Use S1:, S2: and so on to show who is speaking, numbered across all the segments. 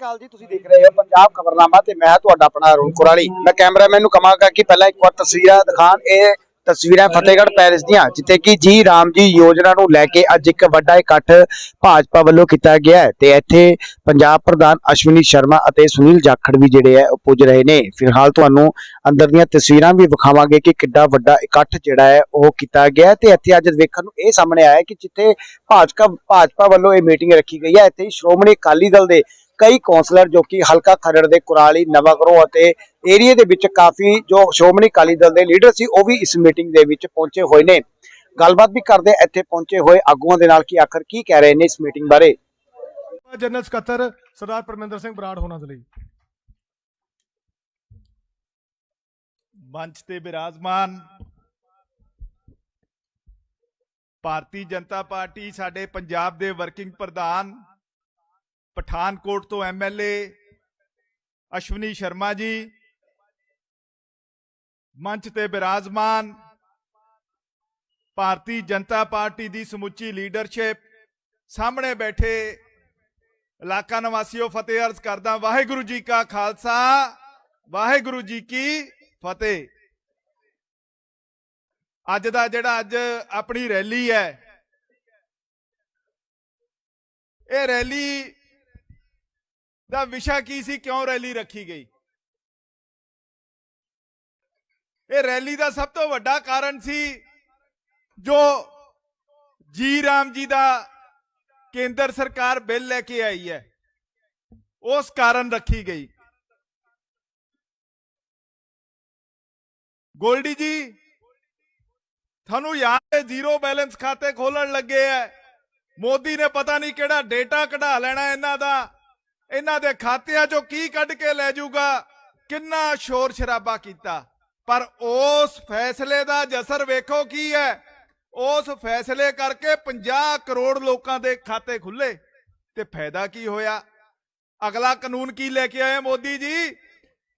S1: ਅਕਾਲ ਜੀ, ਤੁਸੀਂ ਦੇਖ ਰਹੇ ਹੋ ਪੰਜਾਬ ਖਬਰਨਾਮਾ ਤੇ ਮੈਂ ਤੁਹਾਡਾ ਆਪਣਾ ਅਰੁਣ ਕੁਰਾਲੀ। ਮੈਂ ਕੈਮਰਾਮੈਨ ਨੂੰ ਕਹਾਂਗਾ ਕਿ ਪਹਿਲਾਂ ਇੱਕ ਵਾਰ ਤਸਵੀਰਾਂ ਦਿਖਾਣ ਇਹ ਤਸਵੀਰਾਂ ਫਤਿਹਗੜ੍ਹ ਪੈਲਸ ਦੀਆਂ, ਜਿੱਥੇ ਕਿ ਜੀ ਰਾਮ ਜੀ ਯੋਜਨਾ ਨੂੰ ਲੈ ਕੇ ਅੱਜ ਇੱਕ ਵੱਡਾ ਇਕੱਠ ਭਾਜਪਾ ਵੱਲੋਂ ਕੀਤਾ ਗਿਆ ਹੈ ਤੇ ਇੱਥੇ ਪੰਜਾਬ ਪ੍ਰਧਾਨ ਅਸ਼ਵਨੀ ਸ਼ਰਮਾ ਅਤੇ ਸੁਨੀਲ ਜਾਖੜ ਵੀ ਜਿਹੜੇ ਹੈ, ਉਹ ਪੁੱਜ ਰਹੇ ਨੇ। ਫਿਲਹਾਲ ਤੁਹਾਨੂੰ ਅੰਦਰ ਦੀਆਂ ਤਸਵੀਰਾਂ ਵੀ ਵਿਖਾਵਾਂਗੇ ਕਿ ਕਿੱਡਾ ਵੱਡਾ ਇਕੱਠ ਜਿਹੜਾ ਹੈ, ਉਹ ਕੀਤਾ ਗਿਆ ਤੇ ਇੱਥੇ ਅੱਜ ਵੇਖਣ ਨੂੰ ਇਹ ਸਾਹਮਣੇ ਆਇਆ ਕਿ ਜਿੱਥੇ ਭਾਜਪਾ ਭਾਜਪਾ ਵੱਲੋਂ ਇਹ ਮੀਟਿੰਗ ਰੱਖੀ ਗਈ ਹੈ, ਇੱਥੇ ਸ਼੍ਰੋਮਣੀ ਅਕਾਲੀ ਦਲ ਦੇ ਕਈ ਕੌਂਸਲਰ ਜੋ ਕਿ ਹਲਕਾ ਖਰੜ ਦੇ ਕੁਰਾਲੀ ਨਵਾਗਰੋ ਅਤੇ ਏਰੀਏ ਦੇ ਵਿੱਚ ਕਾਫੀ ਜੋ ਸ਼੍ਰੋਮਣੀ ਅਕਾਲੀ ਦਲ ਦੇ ਲੀਡਰ ਸੀ ਉਹ ਵੀ ਇਸ ਮੀਟਿੰਗ ਦੇ ਵਿੱਚ ਪਹੁੰਚੇ ਹੋਏ ਨੇ। ਗੱਲਬਾਤ ਵੀ ਕਰਦੇ ਇੱਥੇ ਪਹੁੰਚੇ ਹੋਏ ਆਗੂਆਂ ਦੇ ਨਾਲ ਕਿ ਆਖਰ ਕੀ ਕਹਿ ਰਹੇ ਨੇ ਇਸ ਮੀਟਿੰਗ ਬਾਰੇ।
S2: ਜਨਰਲ ਸਕੱਤਰ ਸਰਦਾਰ ਪਰਮਿੰਦਰ ਸਿੰਘ ਬਰਾੜ ਹੋਣਾ ਦੇ ਲਈ।
S3: ਮੰਚ ਤੇ ਬਿਰਾਜਮਾਨ ਭਾਰਤੀ ਜਨਤਾ ਪਾਰਟੀ ਸਾਡੇ ਪੰਜਾਬ ਦੇ ਵਰਕਿੰਗ ਪ੍ਰਧਾਨ ਪਠਾਨਕੋਟ ਤੋਂ ਐਮਐਲਏ ਅਸ਼ਵਨੀ ਸ਼ਰਮਾ ਜੀ, ਮੰਚ ਤੇ ਬਿਰਾਜਮਾਨ ਭਾਰਤੀ ਜਨਤਾ ਪਾਰਟੀ ਦੀ ਸਮੁੱਚੀ ਲੀਡਰਸ਼ਿਪ, ਸਾਹਮਣੇ ਬੈਠੇ ਇਲਾਕਾ ਨਿਵਾਸੀਓ, ਫਤਿਹ ਅਰਜ਼ ਕਰਦਾ ਵਾਹਿਗੁਰੂ ਜੀ ਕਾ ਖਾਲਸਾ, ਵਾਹਿਗੁਰੂ ਜੀ ਕੀ ਫਤਿਹ। ਅੱਜ ਦਾ ਜਿਹੜਾ ਅੱਜ ਆਪਣੀ ਰੈਲੀ ਹੈ, ਇਹ ਰੈਲੀ ਦਾ ਵਿਸ਼ਾ ਕੀ ਸੀ? ਕਿਉਂ ਰੈਲੀ ਰੱਖੀ ਗਈ? ਇਹ ਰੈਲੀ ਦਾ ਸਭ ਤੋਂ ਵੱਡਾ ਕਾਰਨ ਸੀ ਜੋ ਜੀ ਰਾਮ ਜੀ ਦਾ ਕੇਂਦਰ ਸਰਕਾਰ ਬਿੱਲ ਲੈ ਕੇ ਆਈ ਹੈ। ਉਸ ਕਾਰਨ ਰੱਖੀ ਗਈ। ਗੋਲਡੀ ਜੀ, ਤੁਹਾਨੂੰ ਯਾਦ ਹੈ ਜ਼ੀਰੋ ਬੈਲੈਂਸ ਖਾਤੇ ਖੋਲਣ ਲੱਗੇ ਐ ਮੋਦੀ ਨੇ ਪਤਾ ਨਹੀਂ ਕਿਹੜਾ ਡੇਟਾ ਕਢਾ ਲੈਣਾ ਇਹਨਾਂ ਦਾ। ਇਹਨਾਂ ਦੇ ਖਾਤਿਆਂ ਚੋਂ ਕੀ ਕੱਢ ਕੇ ਲੈ ਜਾਊਗਾ? ਕਿੰਨਾ ਸ਼ੋਰ ਸ਼ਰਾਬਾ ਕੀਤਾ? ਪਰ ਉਸ ਫੈਸਲੇ ਦਾ ਜਸਰ ਵੇਖੋ ਕੀ ਹੈ? ਉਸ ਫੈਸਲੇ ਕਰਕੇ 50 ਕਰੋੜ ਲੋਕਾਂ ਦੇ ਖਾਤੇ ਖੁੱਲੇ। ਤੇ ਫਾਇਦਾ ਕੀ ਹੋਇਆ? ਅਗਲਾ ਕਾਨੂੰਨ ਕੀ ਲੈ ਕੇ ਆਏ ਮੋਦੀ ਜੀ?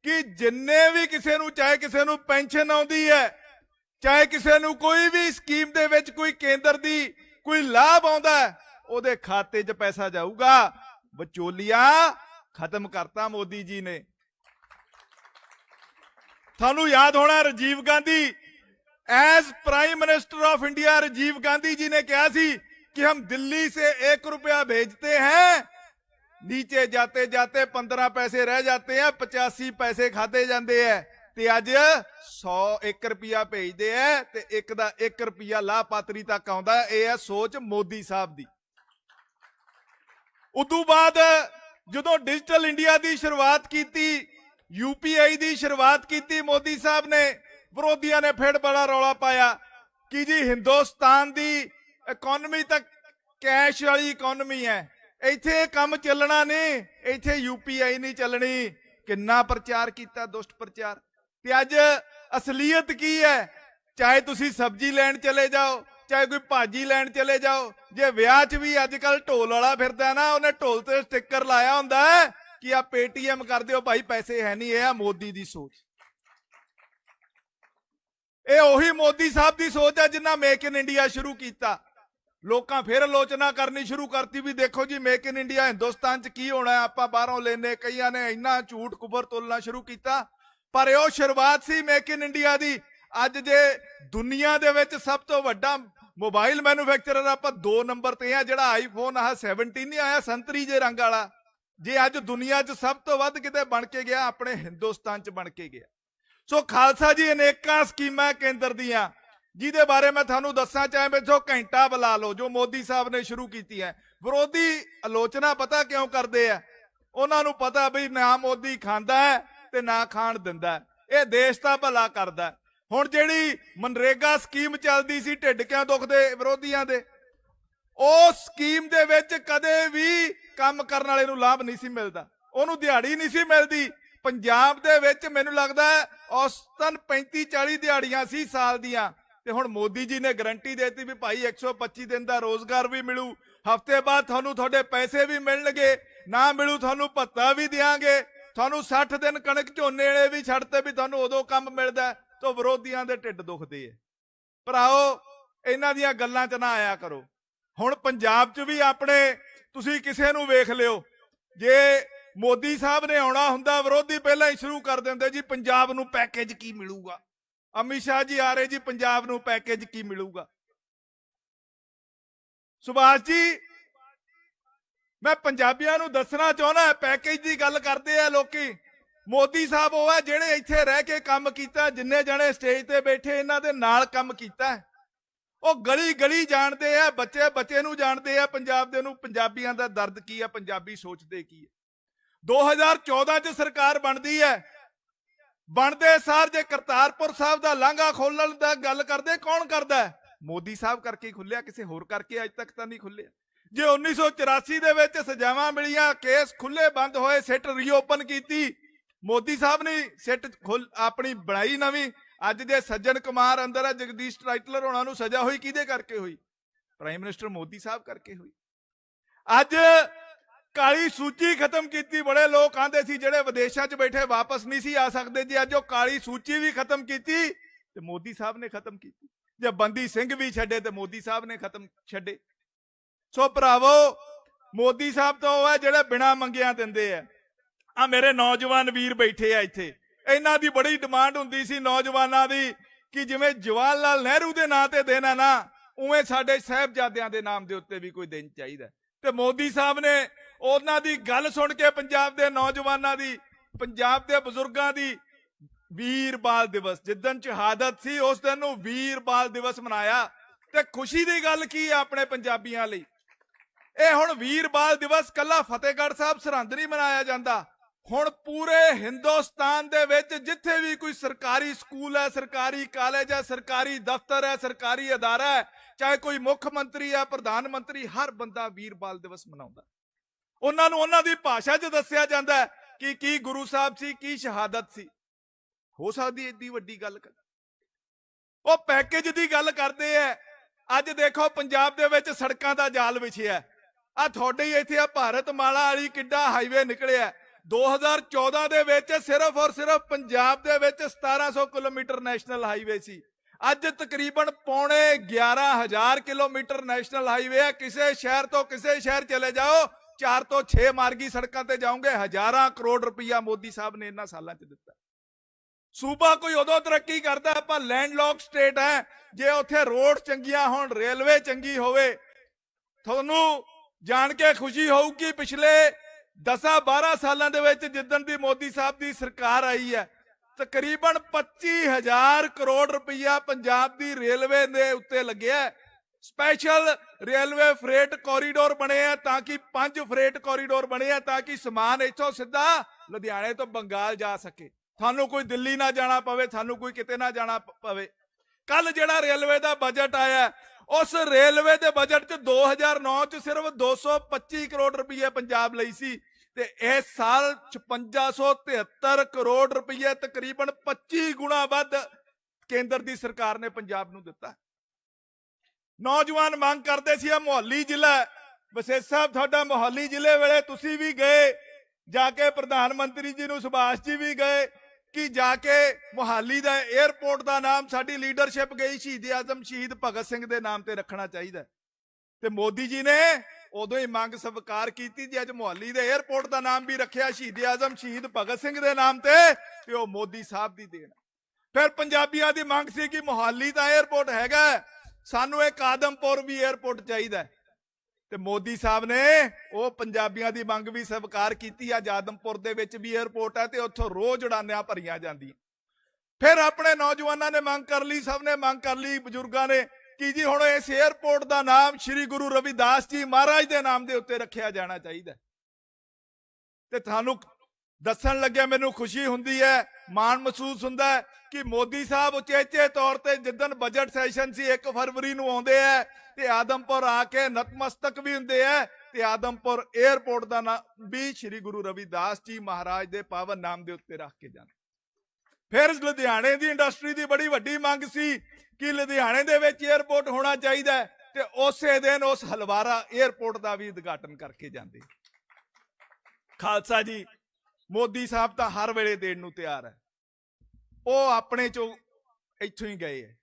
S3: ਕਿ ਜਿੰਨੇ ਵੀ ਕਿਸੇ ਨੂੰ, ਚਾਹੇ ਕਿਸੇ ਨੂੰ ਪੈਨਸ਼ਨ ਆਉਂਦੀ ਹੈ, ਚਾਹੇ ਕਿਸੇ ਨੂੰ ਕੋਈ ਵੀ ਸਕੀਮ ਦੇ ਵਿੱਚ ਕੋਈ ਕੇਂਦਰ ਦੀ ਕੋਈ ਲਾਭ ਆਉਂਦਾ ਉਹਦੇ ਖਾਤੇ 'ਚ ਪੈਸਾ ਜਾਊਗਾ। ਵਿਚੋਲੀਆ ਖਤਮ ਕਰਤਾ ਮੋਦੀ ਜੀ ਨੇ। ਤੁਹਾਨੂੰ ਯਾਦ ਹੋਣਾ Rajiv Gandhi? As prime minister of India Rajiv Gandhi ji ਨੇ ਕਿਹਾ ਸੀ ਕਿ ਹਮ ਦਿੱਲੀ से एक रुपया भेजते हैं नीचे जाते जाते पंद्रह पैसे रह जाते हैं पचासी पैसे खाते जाते हैं ਤੇ ਅੱਜ 100 1 ਰੁਪਿਆ ਭੇਜਦੇ ਐ ਤੇ ਇੱਕ ਦਾ 1 ਰੁਪਿਆ ਲਾਭਪਾਤਰੀ ਤੱਕ ਆਉਂਦਾ ਇਹ ਹੈ ਸੋਚ ਮੋਦੀ ਸਾਹਿਬ ਦੀ। ਉਦੋਂ ਬਾਅਦ ਜਦੋਂ ਡਿਜੀਟਲ ਇੰਡੀਆ ਦੀ ਸ਼ੁਰੂਆਤ ਕੀਤੀ ਯੂਪੀਆਈ ਦੀ ਸ਼ੁਰੂਆਤ ਕੀਤੀ, ਮੋਦੀ ਸਾਹਿਬ ਨੇ, ਵਿਰੋਧੀਆਂ ਨੇ ਫਿਰ ਬੜਾ ਰੌਲਾ ਪਾਇਆ ਕਿ ਜੀ ਹਿੰਦੁਸਤਾਨ ਦੀ ਇਕਨੋਮੀ ਤਾਂ ਕੈਸ਼ ਵਾਲੀ ਇਕਨੋਮੀ ਹੈ। ਇੱਥੇ ਕੰਮ ਚੱਲਣਾ ਨਹੀਂ, ਇੱਥੇ ਯੂਪੀਆਈ ਨਹੀਂ ਚੱਲਣੀ। ਕਿੰਨਾ ਪ੍ਰਚਾਰ ਕੀਤਾ, ਦੁਸ਼ਟ ਪ੍ਰਚਾਰ। ਤੇ ਅੱਜ ਅਸਲੀਅਤ ਕੀ ਹੈ? ਚਾਹੇ ਤੁਸੀਂ ਸਬਜ਼ੀ ਲੈਣ ਚਲੇ ਜਾਓ, ਚਾਹੇ ਕੋਈ ਭਾਜੀ ਲੈਣ ਚਲੇ ਜਾਓ ਜੇ ਵਿਆਹ 'ਚ ਵੀ ਅੱਜ ਕੱਲ ਢੋਲ ਵਾਲਾ ਫਿਰਦਾ ਨਾ, ਉਹਨੇ ਢੋਲ ਤੇ ਸਟicker ਲਾਇਆ ਹੁੰਦਾ ਕਿ ਆ ਪੇਟੀਐਮ ਕਰ ਦਿਓ, ਭਾਈ ਪੈਸੇ ਹੈ ਨਹੀਂ, ਇਹ ਆ ਮੋਦੀ ਦੀ ਸੋਚ। ਇਹ ਉਹੀ ਮੋਦੀ ਸਾਹਿਬ ਦੀ ਸੋਚ ਹੈ ਜਿਨ੍ਹਾਂ ਮੇਕ ਇਨ ਇੰਡੀਆ ਸ਼ੁਰੂ ਕੀਤਾ। ਲੋਕਾਂ ਫਿਰ ਆਲੋਚਨਾ ਕਰਨੀ ਸ਼ੁਰੂ ਕਰਤੀ ਵੀ ਦੇਖੋ ਜੀ ਮੇਕ ਇਨ ਇੰਡੀਆ ਹਿੰਦੁਸਤਾਨ 'ਚ ਕੀ ਹੋਣਾ, ਆਪਾਂ ਬਾਹਰੋਂ ਲੈਨੇ ਕਈਆਂ ਨੇ ਇੰਨਾ ਝੂਠ ਕੁਬਰ ਤੋਲਣਾ ਸ਼ੁਰੂ ਕੀਤਾ। ਪਰ ਇਹ ਉਹ ਸ਼ੁਰੂਆਤ ਸੀ ਮੇਕ ਇਨ ਇੰਡੀਆ ਦੀ। ਅੱਜ ਜੇ ਦੁਨੀਆ ਦੇ ਵਿੱਚ ਸਭ ਤੋਂ ਵੱਡਾ ਮੋਬਾਈਲ ਮੈਨੂਫੈਕਚਰਰ ਆਪਾਂ 2 ਨੰਬਰ ਤੇ ਆ, ਜਿਹੜਾ ਆਈਫੋਨ ਆ 17 ਨਹੀਂ ਆਇਆ, ਸੰਤਰੀ ਜੇ ਰੰਗ ਵਾਲਾ। ਜੇ ਅੱਜ ਦੁਨੀਆ 'ਚ ਸਭ ਤੋਂ ਵੱਧ ਕਿਤੇ ਬਣ ਕੇ ਗਿਆ, ਆਪਣੇ ਹਿੰਦੁਸਤਾਨ 'ਚ ਬਣ ਕੇ ਗਿਆ। ਸੋ ਖਾਲਸਾ ਜੀ, ਅਨੇਕਾਂ ਸਕੀਮਾਂ ਕੇਂਦਰ ਦੀਆਂ, ਜਿਹਦੇ ਬਾਰੇ ਮੈਂ ਤੁਹਾਨੂੰ ਦੱਸਣਾ ਚਾਹਾਂ ਮੈਥੋਂ ਘੰਟਾ ਬੁਲਾ ਲਓ, ਜੋ ਮੋਦੀ ਸਾਹਿਬ ਨੇ ਸ਼ੁਰੂ ਕੀਤੀ ਹੈ। ਵਿਰੋਧੀ ਆਲੋਚਨਾ ਪਤਾ ਕਿਉਂ ਕਰਦੇ ਆ? ਉਹਨਾਂ ਨੂੰ ਪਤਾ ਵੀ ਨਾ ਮੋਦੀ ਖਾਂਦਾ ਹੈ ਤੇ ਨਾ ਖਾਣ ਦਿੰਦਾ ਇਹ ਦੇਸ਼ ਦਾ ਭਲਾ ਕਰਦਾ ਹੁਣ ਜਿਹੜੀ ਮਨਰੇਗਾ ਸਕੀਮ ਚੱਲਦੀ ਸੀ ਢਿੱਡਕਿਆਂ ਦੁੱਖ ਦੇ ਵਿਰੋਧੀਆਂ ਦੇ, ਉਹ ਸਕੀਮ ਦੇ ਵਿੱਚ ਕਦੇ ਵੀ ਕੰਮ ਕਰਨ ਵਾਲੇ ਨੂੰ ਲਾਭ ਨਹੀਂ ਸੀ ਮਿਲਦਾ। ਉਹਨੂੰ ਦਿਹਾੜੀ ਨਹੀਂ ਸੀ ਮਿਲਦੀ। ਪੰਜਾਬ ਦੇ ਵਿੱਚ ਮੈਨੂੰ ਲੱਗਦਾ ਔਸਤਨ 35 40 ਦਿਹਾੜੀਆਂ ਸੀ ਸਾਲ ਦੀਆਂ। ਤੇ ਹੁਣ ਮੋਦੀ ਜੀ ਨੇ ਗਰੰਟੀ ਦੇਤੀ ਵੀ ਭਾਈ 125 ਦਿਨ ਦਾ ਰੋਜ਼ਗਾਰ ਵੀ ਮਿਲੂ। ਹਫ਼ਤੇ ਬਾਅਦ ਤੁਹਾਨੂੰ ਤੁਹਾਡੇ ਪੈਸੇ ਵੀ ਮਿਲਣਗੇ, ਨਾ ਮਿਲੂ ਤੁਹਾਨੂੰ ਭੱਤਾ ਵੀ ਦਿਆਂਗੇ। ਤੁਹਾਨੂੰ 60 ਦਿਨ ਕਣਕ ਝੋਨੇ ਵਾਲੇ ਵੀ ਛੱਡਤੇ ਵੀ ਤੁਹਾਨੂੰ ਉਦੋਂ ਕੰਮ ਮਿਲਦਾ। ਤਾਂ ਵਿਰੋਧੀਆਂ ਦੇ ਢਿੱਡ ਦੁਖਦੇ ਐ ਭਰਾਓ, ਇਹਨਾਂ ਦੀਆਂ ਗੱਲਾਂ 'ਚ ਨਾ ਆਇਆ ਕਰੋ। ਹੁਣ ਪੰਜਾਬ 'ਚ ਵੀ ਆਪਣੇ, ਤੁਸੀਂ ਕਿਸੇ ਨੂੰ ਵੇਖ ਲਿਓ। ਜੇ ਮੋਦੀ ਸਾਹਿਬ ਨੇ ਆਉਣਾ ਹੁੰਦਾ, ਵਿਰੋਧੀ ਪਹਿਲਾਂ ਹੀ ਸ਼ੁਰੂ ਕਰ ਦਿੰਦੇ ਜੀ, ਪੰਜਾਬ ਨੂੰ ਪੈਕੇਜ ਕੀ ਮਿਲੂਗਾ? ਅਮਿਤ ਸ਼ਾਹ ਜੀ ਆ ਰਹੇ ਜੀ, ਪੰਜਾਬ ਨੂੰ ਪੈਕੇਜ ਕੀ ਮਿਲੂਗਾ? ਸੁਭਾਸ਼ ਜੀ, ਮੈਂ ਪੰਜਾਬੀਆਂ ਨੂੰ ਦੱਸਣਾ ਚਾਹੁੰਦਾ ਪੈਕੇਜ ਦੀ ਗੱਲ ਕਰਦੇ ਆ ਲੋਕੀ। ਮੋਦੀ ਸਾਹਿਬ ਉਹ ਹੈ ਜਿਹੜੇ ਇੱਥੇ ਰਹਿ ਕੇ ਕੰਮ ਕੀਤਾ, ਜਿੰਨੇ ਜਣੇ ਸਟੇਜ ਤੇ ਬੈਠੇ, ਇਹਨਾਂ ਦੇ ਨਾਲ ਕੰਮ ਕੀਤਾ ਉਹ ਗਲੀ ਗਲੀ ਜਾਣਦੇ ਆ ਬੱਚੇ ਬੱਚੇ ਨੂੰ ਜਾਣਦੇ ਆ, ਪੰਜਾਬ ਦੇ ਨੂੰ, ਪੰਜਾਬੀਆਂ ਦਾ ਦਰਦ ਕੀ ਆ, ਪੰਜਾਬੀ ਸੋਚਦੇ ਕੀ ਹੈ 2014 ਚ ਸਰਕਾਰ ਬਣਦੀ ਹੈ। ਬਣਦੇ ਸਾਰ ਜੇ ਕਰਤਾਰਪੁਰ ਸਾਹਿਬ ਦਾ ਲਾਂਘਾ ਖੋਲਣ ਦਾ ਗੱਲ ਕਰਦੇ, ਕੌਣ ਕਰਦਾ ਮੋਦੀ ਸਾਹਿਬ ਕਰਕੇ ਹੀ ਖੁੱਲਿਆ, ਕਿਸੇ ਹੋਰ ਕਰਕੇ ਅੱਜ ਤੱਕ ਤਾਂ ਨਹੀਂ ਖੁੱਲਿਆ। ਜੇ 1984 ਦੇ ਵਿੱਚ ਸਜ਼ਾਵਾਂ ਮਿਲੀਆਂ, ਕੇਸ ਖੁੱਲੇ ਬੰਦ ਹੋਏ, ਸਿੱਟ ਰੀਓਪਨ ਕੀਤੀ ਮੋਦੀ ਸਾਹਿਬ ਨੇ ਸਿੱਟ ਖੁੱਲ ਆਪਣੀ ਬਣਾਈ ਨਵੀਂ, ਅੱਜ ਦੇ ਸੱਜਣ ਕੁਮਾਰ ਅੰਦਰ ਹੈ ਜਗਦੀਸ਼ ਟਾਈਟਲਰ ਹੋਣਾ ਨੂੰ ਸਜ਼ਾ ਹੋਈ ਕਿਹਦੇ ਕਰਕੇ ਹੋਈ? ਪ੍ਰਾਈਮ ਮਿਨਿਸਟਰ ਮੋਦੀ ਸਾਹਿਬ ਕਰਕੇ ਹੋਈ। ਅੱਜ ਕਾਲੀ ਸੂਚੀ ਖਤਮ ਕੀਤੀ, ਬੜੇ ਲੋਕ ਆਂਦੇ ਸੀ ਜਿਹੜੇ ਵਿਦੇਸ਼ਾਂ 'ਚ ਬੈਠੇ ਵਾਪਸ ਨਹੀਂ ਸੀ ਆ ਸਕਦੇ, ਜੀ ਅੱਜ ਉਹ ਕਾਲੀ ਸੂਚੀ ਵੀ ਖਤਮ ਕੀਤੀ, ਤੇ ਮੋਦੀ ਸਾਹਿਬ ਨੇ ਖਤਮ ਕੀਤੀ। ਜੇ ਬੰਦੀ ਸਿੰਘ ਵੀ ਛੱਡੇ, ਤੇ ਮੋਦੀ ਸਾਹਿਬ ਨੇ ਖਤਮ ਛੱਡੇ। ਸੋ ਭਰਾਵੋ, ਮੋਦੀ ਸਾਹਿਬ ਤਾਂ ਉਹ ਹੈ ਜਿਹੜੇ ਬਿਨਾ ਮੰਗਿਆ ਦਿੰਦੇ ਆ। ਆ ਮੇਰੇ ਨੌਜਵਾਨ ਵੀਰ ਬੈਠੇ ਆ ਇੱਥੇ। ਇਹਨਾਂ ਦੀ ਬੜੀ ਡਿਮਾਂਡ ਹੁੰਦੀ ਸੀ ਨੌਜਵਾਨਾਂ ਦੀ ਕਿ ਜਿਵੇਂ ਜਵਾਹਰ ਲਾਲ ਨਹਿਰੂ ਦੇ ਨਾਂ ਤੇ ਦੇਣਾ ਨਾ, ਉਵੇਂ ਸਾਡੇ ਸਾਹਿਬਜ਼ਾਦਿਆਂ ਦੇ ਨਾਮ ਦੇ ਉੱਤੇ ਵੀ ਕੋਈ ਦਿਨ ਚਾਹੀਦਾ। ਤੇ ਮੋਦੀ ਸਾਹਿਬ ਨੇ ਉਹਨਾਂ ਦੀ ਗੱਲ ਸੁਣ ਕੇ ਪੰਜਾਬ ਦੇ ਨੌਜਵਾਨਾਂ ਦੀ, ਪੰਜਾਬ ਦੇ ਬਜ਼ੁਰਗਾਂ ਦੀ ਵੀਰ ਬਾਲ ਦਿਵਸ, ਜਿੱਦਣ ਸ਼ਹਾਦਤ ਸੀ, ਉਸ ਦਿਨ ਨੂੰ ਵੀਰ ਬਾਲ ਦਿਵਸ ਮਨਾਇਆ। ਤੇ ਖੁਸ਼ੀ ਦੀ ਗੱਲ ਕੀ ਹੈ ਆਪਣੇ ਪੰਜਾਬੀਆਂ ਲਈ? ਇਹ ਹੁਣ ਵੀਰ ਬਾਲ ਦਿਵਸ ਕੱਲਾ ਫਤਿਹਗੜ੍ਹ ਸਾਹਿਬ ਸਰਹੰਦ ਨਹੀਂ ਮਨਾਇਆ ਜਾਂਦਾ। ਹੁਣ ਪੂਰੇ ਹਿੰਦੁਸਤਾਨ ਦੇ ਵਿੱਚ ਜਿੱਥੇ ਵੀ ਕੋਈ ਸਰਕਾਰੀ ਸਕੂਲ ਹੈ, ਸਰਕਾਰੀ ਕਾਲਜ ਹੈ, ਸਰਕਾਰੀ ਦਫ਼ਤਰ ਹੈ, ਸਰਕਾਰੀ ਅਦਾਰਾ ਹੈ, ਚਾਹੇ ਕੋਈ ਮੁੱਖ ਮੰਤਰੀ ਹੈ, ਪ੍ਰਧਾਨ ਮੰਤਰੀ, ਹਰ ਬੰਦਾ ਵੀਰ ਬਾਲ ਦਿਵਸ ਮਨਾਉਂਦਾ। ਉਹਨਾਂ ਨੂੰ ਉਹਨਾਂ ਦੀ ਭਾਸ਼ਾ 'ਚ ਦੱਸਿਆ ਜਾਂਦਾ ਹੈ ਕਿ ਕੀ ਗੁਰੂ ਸਾਹਿਬ ਸੀ, ਕੀ ਸ਼ਹਾਦਤ ਸੀ। ਹੋ ਸਕਦੀ ਏਡੀ ਵੱਡੀ ਗੱਲ ਕਰ। ਉਹ ਪੈਕੇਜ ਦੀ ਗੱਲ ਕਰਦੇ ਐ। ਅੱਜ ਦੇਖੋ, ਪੰਜਾਬ ਦੇ ਵਿੱਚ ਸੜਕਾਂ ਦਾ ਜਾਲ ਵਿਛਿਆ। ਆ ਤੁਹਾਡੇ ਹੀ ਇੱਥੇ ਆ ਭਾਰਤ ਮਾਲਾ ਵਾਲੀ ਕਿੱਡਾ ਹਾਈਵੇ ਨਿਕਲਿਆ। 2014 ਦੇ ਵਿੱਚ ਸਿਰਫ ਔਰ ਸਿਰਫ ਪੰਜਾਬ ਦੇ ਵਿੱਚ 1700 ਕਿਲੋਮੀਟਰ ਨੈਸ਼ਨਲ ਹਾਈਵੇ ਸੀ। ਅੱਜ ਤਕਰੀਬਨ ਪੌਣੇ 11000 ਕਿਲੋਮੀਟਰ ਨੈਸ਼ਨਲ ਹਾਈਵੇ ਹੈ। ਕਿਸੇ ਸ਼ਹਿਰ ਤੋਂ ਕਿਸੇ ਸ਼ਹਿਰ ਚਲੇ ਜਾਓ 4 ਤੋਂ 6 ਮਾਰਗੀ ਸੜਕਾਂ ਤੇ ਜਾਓਗੇ, ਹਜ਼ਾਰਾਂ ਕਰੋੜ ਰੁਪਈਆ ਮੋਦੀ ਸਾਹਿਬ ਨੇ ਇਹਨਾਂ ਸਾਲਾਂ 'ਚ ਦਿੱਤਾ। ਸੂਬਾ ਕੋਈ ਉਦੋਂ ਤਰੱਕੀ ਕਰਦਾ, ਆਪਾਂ ਲੈਂਡਲੌਕ ਸਟੇਟ ਹੈ। ਜੇ ਉੱਥੇ ਰੋਡ ਚੰਗੀਆਂ ਹੋਣ, ਰੇਲਵੇ ਚੰਗੀ ਹੋਵੇ, ਤੁਹਾਨੂੰ ਜਾਣ ਕੇ ਖੁਸ਼ੀ ਹੋਊਗੀ, ਪਿਛਲੇ 10-12 ਸਾਲਾਂ ਦੇ ਵਿੱਚ ਜਿੱਦਣ ਦੀ ਮੋਦੀ ਸਾਹਿਬ ਦੀ ਸਰਕਾਰ ਆਈ ਹੈ, ਤਕਰੀਬਨ 25000 ਕਰੋੜ ਰੁਪਈਆ ਪੰਜਾਬ ਦੀ ਰੇਲਵੇ ਦੇ ਉੱਤੇ ਲੱਗਿਆ ਸਪੈਸ਼ਲ ਰੇਲਵੇ ਫਰੇਟ ਕੋਰੀਡੋਰ ਬਣੇ ਆ ਤਾਂ ਕਿ ਪੰਜ ਫਰੇਟ ਕੋਰੀਡੋਰ ਬਣੇ ਆ ਤਾਂ ਕਿ ਸਮਾਨ ਇੱਥੋਂ ਸਿੱਧਾ ਲੁਧਿਆਣੇ ਤੋਂ ਬੰਗਾਲ ਜਾ ਸਕੇ। ਤੁਹਾਨੂੰ ਕੋਈ ਦਿੱਲੀ ਨਾ ਜਾਣਾ ਪਵੇ, ਤੁਹਾਨੂੰ ਕੋਈ ਕਿਤੇ ਨਾ ਜਾਣਾ ਪਵੇ। ਕੱਲ ਜਿਹੜਾ ਰੇਲਵੇ ਦਾ ਬਜਟ ਆਇਆ ਉਸ ਰੇਲਵੇ ਦੇ ਬਜਟ 'ਚ 2009 'ਚ ਸਿਰਫ 225 ਕਰੋੜ ਰੁਪਏ ਪੰਜਾਬ ਲਈ ਸੀ ਤੇ ਇਸ ਸਾਲ 5673 ਕਰੋੜ ਰੁਪਏ ਤਕਰੀਬਨ 25 ਗੁਣਾ ਵੱਧ ਕੇਂਦਰ ਦੀ ਸਰਕਾਰ ਨੇ ਪੰਜਾਬ ਨੂੰ ਦਿੱਤਾ। ਨੌਜਵਾਨ ਮੰਗ ਕਰਦੇ ਸੀ ਆ ਮੁਹੱਲੀ ਜ਼ਿਲ੍ਹਾ ਵਿਸ਼ੇਸ਼ ਸਾਹਿਬ, ਤੁਹਾਡਾ ਮੁਹੱਲੀ ਜ਼ਿਲ੍ਹੇ ਵੇਲੇ ਤੁਸੀਂ ਵੀ ਗਏ। ਜਾ ਕੇ ਪ੍ਰਧਾਨ ਮੰਤਰੀ ਜੀ ਨੂੰ ਸੁਭਾਸ਼ ਜੀ ਵੀ ਗਏ। ਕਿ ਜਾ ਕੇ ਮੁਹਾਲੀ ਦਾ 에ਅਰਪੋਰਟ ਦਾ ਨਾਮ ਸਾਡੀ ਲੀਡਰਸ਼ਿਪ ਗਈ ਸ਼ਹੀਦ ਆਜ਼ਮ, ਸ਼ਹੀਦ ਭਗਤ ਸਿੰਘ ਦੇ ਨਾਮ ਤੇ ਰੱਖਣਾ ਚਾਹੀਦਾ ਤੇ ਮੋਦੀ ਜੀ ਨੇ ਉਦੋਂ ਹੀ ਮੰਗ ਸਵੀਕਾਰ ਕੀਤੀ ਜੇ, ਅੱਜ ਮੁਹਾਲੀ ਦੇ 에ਅਰਪੋਰਟ ਦਾ ਨਾਮ ਵੀ ਰੱਖਿਆ ਸ਼ਹੀਦ ਆਜ਼ਮ, ਸ਼ਹੀਦ ਭਗਤ ਸਿੰਘ ਦੇ ਨਾਮ ਤੇ ਤੇ ਉਹ ਮੋਦੀ ਸਾਹਿਬ ਦੀ ਦੇਣ। ਫਿਰ ਪੰਜਾਬੀਆਂ ਦੀ ਮੰਗ ਸੀ ਕਿ ਮੁਹਾਲੀ ਦਾ 에ਅਰਪੋਰਟ ਹੈਗਾ ਸਾਨੂੰ ਇੱਕ ਆਦਮਪੁਰ ਵੀ 에ਅਰਪੋਰਟ ਚਾਹੀਦਾ ਤੇ ਮੋਦੀ ਸਾਹਿਬ ਨੇ ਉਹ ਪੰਜਾਬੀਆਂ ਦੀ ਮੰਗ ਵੀ ਸਵੀਕਾਰ ਕੀਤੀ ਆ। ਆਦਮਪੁਰ ਦੇ ਵਿੱਚ ਵੀ 에ਅਰਪੋਰਟ ਹੈ ਤੇ ਉੱਥੋਂ ਰੋਜ਼ ਉਡਾਨਿਆਂ ਭਰੀਆਂ ਜਾਂਦੀਆਂ। ਫਿਰ ਆਪਣੇ ਨੌਜਵਾਨਾਂ ਨੇ ਮੰਗ ਕਰ ਲਈ, ਸਭ ਨੇ ਮੰਗ ਕਰ ਲਈ, ਬਜ਼ੁਰਗਾਂ ਨੇ ਕਿ ਜੀ ਹੁਣ ਇਸ 에ਅਰਪੋਰਟ ਦਾ ਨਾਮ ਸ੍ਰੀ ਗੁਰੂ ਰਵਿਦਾਸ ਜੀ ਮਹਾਰਾਜ ਦੇ ਨਾਮ ਦੇ ਉੱਤੇ ਰੱਖਿਆ ਜਾਣਾ ਚਾਹੀਦਾ। ਤੇ ਤੁਹਾਨੂੰ ਦੱਸਣ ਲੱਗਿਆ ਮੈਨੂੰ ਖੁਸ਼ੀ ਹੁੰਦੀ ਹੈ, ਮਾਣ ਮਹਿਸੂਸ ਹੁੰਦਾ ਕਿ ਮੋਦੀ ਸਾਹਿਬ ਉਚੇਚੇ ਤੌਰ ਤੇ ਜਿੱਦਨ ਬਜਟ ਸੈਸ਼ਨ ਸੀ 1 ਫਰਵਰੀ ਨੂੰ ਆਉਂਦੇ ਐ ਤੇ ਆਦਮਪੁਰ ਆ ਕੇ ਨਤਮਸਤਕ ਵੀ ਹੁੰਦੇ ਐ ਤੇ ਆਦਮਪੁਰ 에ਅਰਪੋਰਟ ਦਾ ਨਾਮ ਵੀ ਸ੍ਰੀ ਗੁਰੂ ਰਵਿਦਾਸ ਜੀ ਮਹਾਰਾਜ ਦੇ ਪਾਵਨ ਨਾਮ ਦੇ ਉੱਤੇ ਰੱਖ ਕੇ ਜਾਂਦੇ ਫਿਰ ਲੁਧਿਆਣੇ ਦੀ ਇੰਡਸਟਰੀ ਦੀ ਬੜੀ ਵੱਡੀ ਮੰਗ ਸੀ ਕਿ ਲੁਧਿਆਣੇ ਦੇ ਵਿੱਚ 에ਅਰਪੋਰਟ ਹੋਣਾ ਚਾਹੀਦਾ ਤੇ ਉਸੇ ਦਿਨ ਉਸ ਹਲਵਾਰਾ 에ਅਰਪੋਰਟ ਦਾ ਵੀ ਉਦਘਾਟਨ ਕਰਕੇ ਜਾਂਦੇ। ਖਾਲਸਾ ਜੀ ਮੋਦੀ ਸਾਹਿਬ ਤਾਂ ਹਰ ਵੇਲੇ ਦੇਣ ਨੂੰ ਤਿਆਰ ਹੈ। ਉਹ ਆਪਣੇ ਚੋਂ ਇੱਥੋਂ ਹੀ ਗਏ ਹੈ।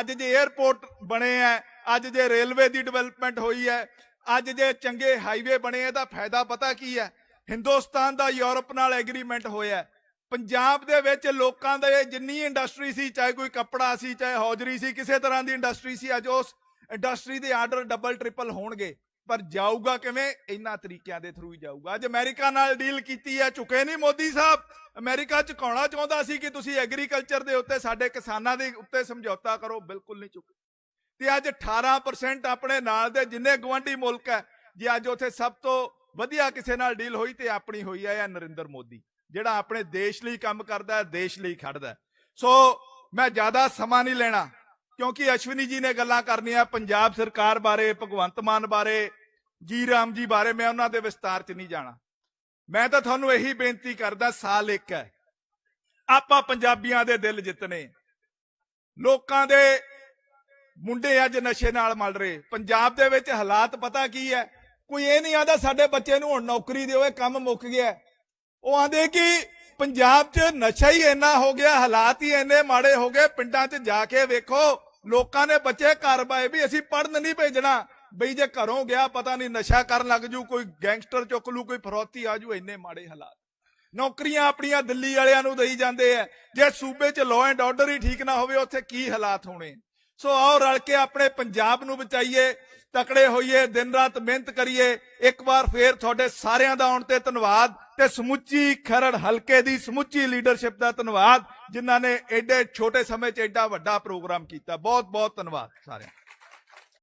S3: ਅੱਜ ਜੇ 에ਅਰਪੋਰਟ ਬਣੇ ਹੈ, ਅੱਜ ਜੇ ਰੇਲਵੇ ਦੀ ਡਿਵੈਲਪਮੈਂਟ ਹੋਈ ਹੈ, ਅੱਜ ਜੇ ਚੰਗੇ ਹਾਈਵੇ ਬਣੇ ਆ ਤਾਂ ਫਾਇਦਾ ਪਤਾ ਕੀ ਹੈ? ਹਿੰਦੁਸਤਾਨ ਦਾ ਯੂਰਪ ਨਾਲ ਐਗਰੀਮੈਂਟ ਹੋਇਆ ਪੰਜਾਬ ਦੇ ਵਿੱਚ ਲੋਕਾਂ ਦੇ ਜਿੰਨੀ ਇੰਡਸਟਰੀ ਸੀ, ਚਾਹੇ ਕੋਈ ਕੱਪੜਾ ਸੀ, ਚਾਹੇ ਹੌਜਰੀ ਸੀ, ਕਿਸੇ ਤਰ੍ਹਾਂ ਦੀ ਇੰਡਸਟਰੀ ਸੀ, ਅੱਜ ਉਸ ਇੰਡਸਟਰੀ ਦੇ ਆਰਡਰ ਡਬਲ ਟ੍ਰਿਪਲ ਹੋਣਗੇ। ਪਰ ਜਾਊਗਾ ਕਿਵੇਂ? ਇਹਨਾਂ ਤਰੀਕਿਆਂ ਦੇ ਥਰੂ ਹੀ ਜਾਊਗਾ। ਅੱਜ ਅਮਰੀਕਾ ਨਾਲ ਡੀਲ ਕੀਤੀ ਹੈ ਚੁੱਕੇ ਨਹੀਂ ਮੋਦੀ ਸਾਹਿਬ। ਅਮਰੀਕਾ ਝੁਕਾਉਣਾ ਚਾਹੁੰਦਾ ਸੀ ਕਿ ਤੁਸੀਂ ਐਗਰੀਕਲਚਰ ਦੇ ਉੱਤੇ ਸਾਡੇ ਕਿਸਾਨਾਂ ਦੇ ਉੱਤੇ ਸਮਝੌਤਾ ਕਰੋ? ਬਿਲਕੁਲ ਨਹੀਂ ਝੁਕੇ ਤੇ ਅੱਜ 18% ਆਪਣੇ ਨਾਲ ਦੇ, ਜਿੰਨੇ ਗਵੰਡੀ ਮੁਲਕ ਹੈ, ਜੇ ਅੱਜ ਉੱਥੇ ਸਭ ਤੋਂ ਵਧੀਆ ਕਿਸੇ ਨਾਲ ਡੀਲ ਹੋਈ ਤੇ ਆਪਣੀ ਹੋਈ ਹੈ, ਇਹ ਨਰਿੰਦਰ ਮੋਦੀ, ਜਿਹੜਾ ਆਪਣੇ ਦੇਸ਼ ਲਈ ਕੰਮ ਕਰਦਾ ਹੈ, ਦੇਸ਼ ਲਈ ਖੜਦਾ ਸੋ ਮੈਂ ਜ਼ਿਆਦਾ ਸਮਾਂ ਨਹੀਂ ਲੈਣਾ। ਕਿਉਂਕਿ ਅਸ਼ਵਨੀ ਜੀ ਨੇ ਗੱਲਾਂ ਕਰਨੀਆਂ ਪੰਜਾਬ ਸਰਕਾਰ ਬਾਰੇ, ਭਗਵੰਤ ਮਾਨ ਬਾਰੇ, ਜੀ ਰਾਮ ਜੀ ਬਾਰੇ, ਮੈਂ ਉਹਨਾਂ ਦੇ ਵਿਸਤਾਰ 'ਚ ਨਹੀਂ ਜਾਣਾ। ਮੈਂ ਤਾਂ ਤੁਹਾਨੂੰ ਇਹੀ ਬੇਨਤੀ ਕਰਦਾ, ਸਾਲ ਇੱਕ ਹੈ। ਆਪਾਂ ਪੰਜਾਬੀਆਂ ਦੇ ਦਿਲ ਜਿੱਤਨੇ। ਲੋਕਾਂ ਦੇ ਮੁੰਡੇ ਅੱਜ ਨਸ਼ੇ ਨਾਲ ਮਲ ਰਹੇ। ਪੰਜਾਬ ਦੇ ਵਿੱਚ ਹਾਲਾਤ ਪਤਾ ਕੀ ਹੈ? ਕੋਈ ਇਹ ਨਹੀਂ ਆਦਾ, ਸਾਡੇ ਬੱਚੇ ਨੂੰ ਹੁਣ ਨੌਕਰੀ ਦਿਓ, ਇਹ ਕੰਮ ਮੁੱਕ ਗਿਆ। ਉਹ ਆਂਦੇ ਕਿ ਪੰਜਾਬ 'ਚ ਨਸ਼ਾ ਹੀ ਇੰਨਾ ਹੋ ਗਿਆ, ਹਾਲਾਤ ਹੀ ਇੰਨੇ ਮਾੜੇ ਹੋ ਗਏ, ਪਿੰਡਾਂ 'ਚ ਜਾ ਕੇ ਵੇਖੋ। ਲੋਕਾਂ ਨੇ ਬੱਚੇ ਘਰ ਬਾਏ ਵੀ ਅਸੀਂ ਪੜਨ ਨਹੀਂ ਭੇਜਣਾ। ਬਈ ਜੇ ਘਰੋਂ ਗਿਆ, ਪਤਾ ਨਹੀਂ ਨਸ਼ਾ ਕਰਨ ਲੱਗ ਜੂ, ਕੋਈ ਗੈਂਗਸਟਰ ਚੁੱਕ ਲੂ, ਕੋਈ ਫਰੋਤੀ ਆ ਜੂ, ਇੰਨੇ ਮਾੜੇ ਹਾਲਾਤ। ਨੌਕਰੀਆਂ ਆਪਣੀਆਂ ਦਿੱਲੀ ਵਾਲਿਆਂ ਨੂੰ ਦੇਈ ਜਾਂਦੇ ਆ ਜੇ ਸੂਬੇ 'ਚ ਲਾਅ ਐਂਡ ਆਰਡਰ ਹੀ ਠੀਕ ਨਾ ਹੋਵੇ, ਉੱਥੇ ਕੀ ਹਾਲਾਤ ਹੋਣੇ? ਸੋ ਆਓ ਰਲ ਕੇ ਆਪਣੇ ਪੰਜਾਬ ਨੂੰ ਬਚਾਈਏ, ਤਕੜੇ ਹੋਈਏ, ਦਿਨ ਰਾਤ ਮਿਹਨਤ ਕਰੀਏ। ਇੱਕ ਵਾਰ ਫੇਰ ਤੁਹਾਡੇ ਸਾਰਿਆਂ ਦਾ ਆਉਣ ਤੇ ਧੰਨਵਾਦ। ਤੇ ਸਮੁੱਚੀ ਖਰੜ ਹਲਕੇ ਦੀ ਸਮੁੱਚੀ ਲੀਡਰਸ਼ਿਪ ਦਾ ਧੰਨਵਾਦ, ਜਿਨ੍ਹਾਂ ਨੇ ਐਡੇ ਛੋਟੇ ਸਮੇਂ 'ਚ ਐਡਾ ਵੱਡਾ ਪ੍ਰੋਗਰਾਮ ਕੀਤਾ। ਬਹੁਤ ਬਹੁਤ ਧੰਨਵਾਦ ਸਾਰਿਆਂ